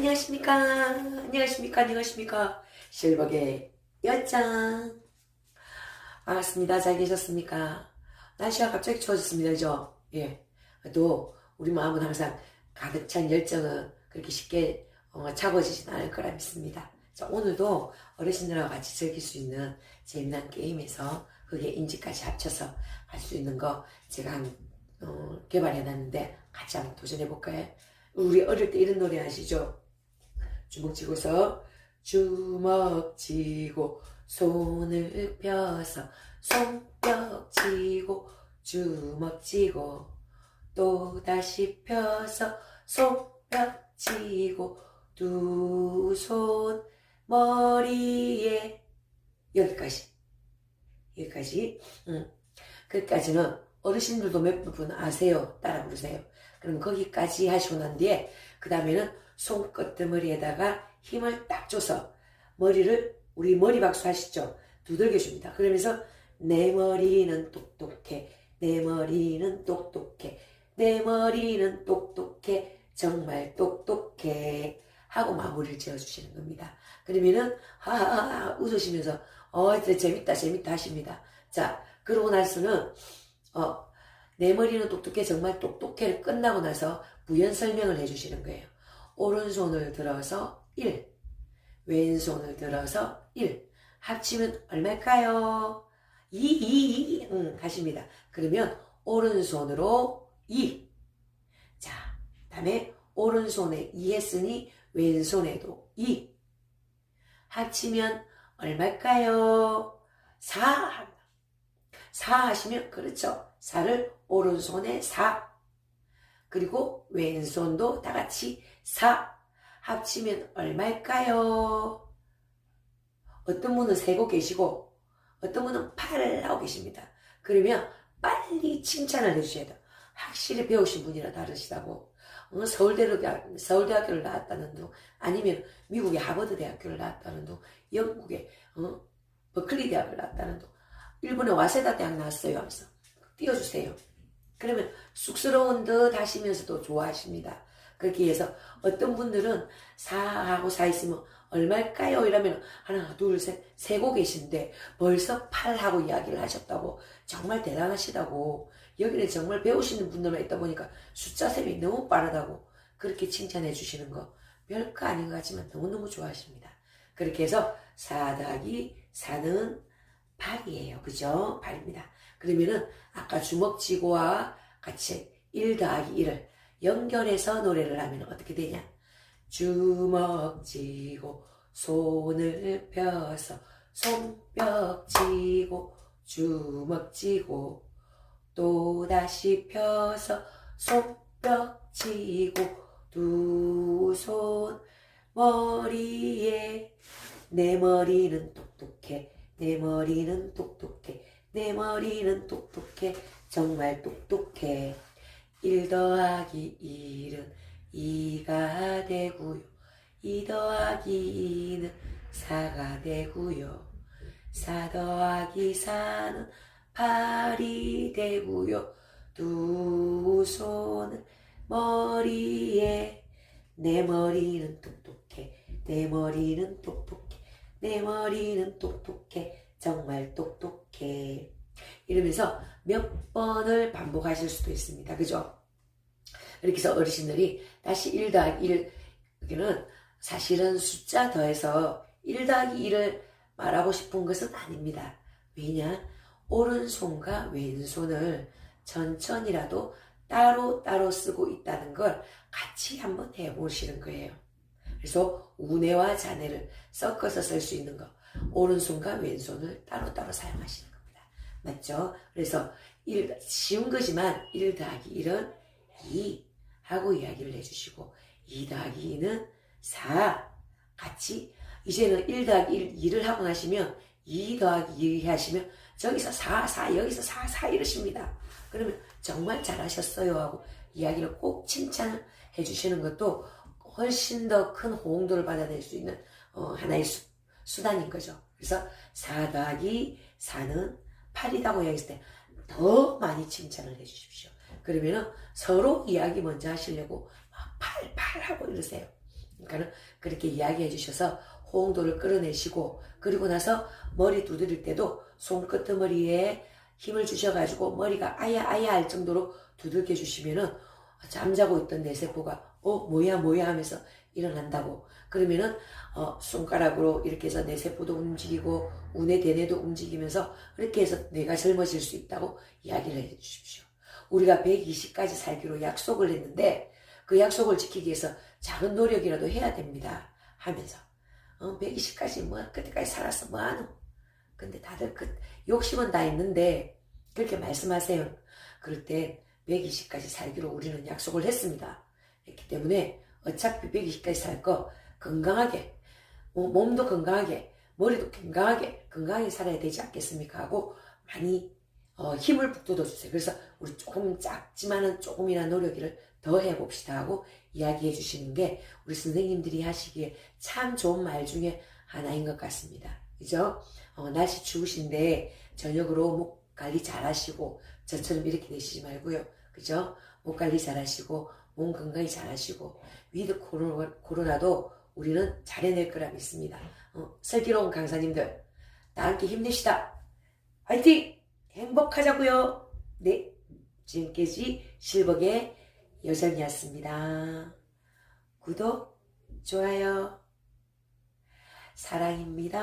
안녕하십니까. 안녕하십니까. 안녕하십니까. 실버의 여짱. 반갑습니다. 잘 계셨습니까? 날씨가 갑자기 추워졌습니다. 그죠? 예. 또, 우리 마음은 항상 가득 찬 열정은 그렇게 쉽게 어, 차고지진 않을 거라 믿습니다. 자, 오늘도 어르신들하고 같이 즐길 수 있는 재미난 게임에서 그게 인지까지 합쳐서 할 수 있는 거 제가 한, 어, 개발해놨는데 같이 한번 도전해볼까요? 우리 어릴 때 이런 노래 아시죠? 주먹 쥐고서 주먹 쥐고 손을 펴서 손뼉 치고 주먹 쥐고 또 다시 펴서 손뼉 치고 두 손 머리에. 여기까지. 여기까지. 응. 그까지는 어르신들도 몇분 아세요? 따라 부르세요. 그럼 거기까지 하시고 난 뒤에 그 다음에는 손끝머리에다가 힘을 딱 줘서 머리를 우리 머리 박수 하시죠 두들겨 줍니다 그러면서 내 머리는 똑똑해 내 머리는 똑똑해 내 머리는 똑똑해 정말 똑똑해 하고 마무리를 지어주시는 겁니다. 그러면은 하하하 웃으시면서 어 진짜 재밌다 재밌다 하십니다. 자 그러고 나서는 어 내 머리는 똑똑해 정말 똑똑해를 끝나고 나서 부연 설명을 해주시는 거예요. 오른손을 들어서 1 왼손을 들어서 1 합치면 얼마일까요? 2, 2, 2 응, 하십니다. 그러면 오른손으로 2 자, 다음에 오른손에 2 했으니 왼손에도 2 합치면 얼마일까요? 4 4 하시면 그렇죠. 4를 오른손에 4 그리고 왼손도 다 같이 4 합치면 얼마일까요? 어떤 분은 세고 계시고 어떤 분은 8 하고 계십니다. 그러면 빨리 칭찬을 해주셔야 돼요. 확실히 배우신 분이라 다르시다고. 어, 서울대로, 서울대학교를 나왔다는 둥, 아니면 미국의 하버드 대학교를 나왔다는 둥, 영국의 어, 버클리 대학을 나왔다는 둥, 일본의 와세다 대학 나왔어요 하면서 띄워주세요. 그러면 쑥스러운 듯 하시면서도 좋아하십니다. 그렇게 해서 어떤 분들은 4하고 4 있으면 얼마일까요? 이러면 하나, 둘, 셋, 세고 계신데 벌써 8하고 이야기를 하셨다고 정말 대단하시다고 여기는 정말 배우시는 분들만 있다 보니까 숫자 셈이 너무 빠르다고 그렇게 칭찬해 주시는 거 별거 아닌 것 같지만 너무너무 좋아하십니다. 그렇게 해서 4 더하기 4는 8이에요. 그죠? 8입니다. 그러면은 아까 주먹쥐고와 같이 1 더하기 1을 연결해서 노래를 하면 어떻게 되냐? 주먹 쥐고 손을 펴서 손뼉 치고 주먹 쥐고 또다시 펴서 손뼉 치고 두 손 머리에 내 머리는 똑똑해 내 머리는 똑똑해. 내 머리는 똑똑해. 정말 똑똑해. 1 더하기 1은 2가 되고요. 2 더하기 2는 4가 되고요. 4 더하기 4는 8이 되고요. 두 손을 머리에. 내 머리는 똑똑해. 내 머리는 똑똑해 내 머리는 똑똑해. 정말 똑똑해. 이러면서 몇 번을 반복하실 수도 있습니다. 그죠? 이렇게 해서 어르신들이 다시 1 더하기 1 여기는 사실은 숫자 더해서 1 더하기 1을 말하고 싶은 것은 아닙니다. 왜냐? 오른손과 왼손을 천천히라도 따로 따로 쓰고 있다는 걸 같이 한번 해보시는 거예요. 그래서 우네와 자네를 섞어서 쓸 수 있는 거 오른손과 왼손을 따로따로 사용하시는 겁니다. 맞죠? 그래서 1, 쉬운 거지만 1 더하기 1은 2 하고 이야기를 해주시고 2 더하기 2는 4 같이 이제는 1 더하기 1, 2를 하고 나시면 2 더하기 2 하시면 저기서 4, 4, 여기서 4, 4 이러십니다. 그러면 정말 잘하셨어요 하고 이야기를 꼭 칭찬을 해주시는 것도 훨씬 더 큰 호응도를 받아낼 수 있는 어, 하나의 수, 수단인 거죠. 그래서 4 더하기 4는 8이라고 이야기했을 때 더 많이 칭찬을 해주십시오. 그러면은 서로 이야기 먼저 하시려고 막 8, 8 하고 이러세요. 그러니까는 그렇게 이야기해 주셔서 호응도를 끌어내시고 그리고 나서 머리 두드릴 때도 손끝머리에 힘을 주셔가지고 머리가 아야 아야 할 정도로 두들겨 주시면은 잠자고 있던 내 세포가 어 뭐야 뭐야 하면서 일어난다고 그러면은 어, 손가락으로 이렇게 해서 내 세포도 움직이고 운의 대뇌도 움직이면서 그렇게 해서 뇌가 젊어질 수 있다고 이야기를 해 주십시오. 우리가 120까지 살기로 약속을 했는데 그 약속을 지키기 위해서 작은 노력이라도 해야 됩니다. 하면서 어, 120까지 뭐 그때까지 살았어 뭐하노? 근데 다들 그 욕심은 다 있는데 그렇게 말씀하세요. 그럴 때 120까지 살기로 우리는 약속을 했습니다. 했기 때문에 어차피 120까지 살 거 건강하게 뭐 몸도 건강하게 머리도 건강하게 건강하게 살아야 되지 않겠습니까 하고 많이 어, 힘을 북돋워 주세요. 그래서 우리 조금 작지만은 조금이나 노력을 더 해봅시다 하고 이야기해 주시는 게 우리 선생님들이 하시기에 참 좋은 말 중에 하나인 것 같습니다. 그죠? 어, 날씨 추우신데 저녁으로 목 관리 잘 하시고 저처럼 이렇게 되시지 말고요. 그죠? 목 관리 잘 하시고 몸 건강히 잘 하시고 위드 코로나, 코로나 도 우리는 잘 해낼 거라 믿습니다. 어, 슬기로운 강사님들 다 함께 힘내시다. 화이팅! 행복하자고요. 네, 지금까지 실버의 여정이었습니다. 구독, 좋아요, 사랑입니다.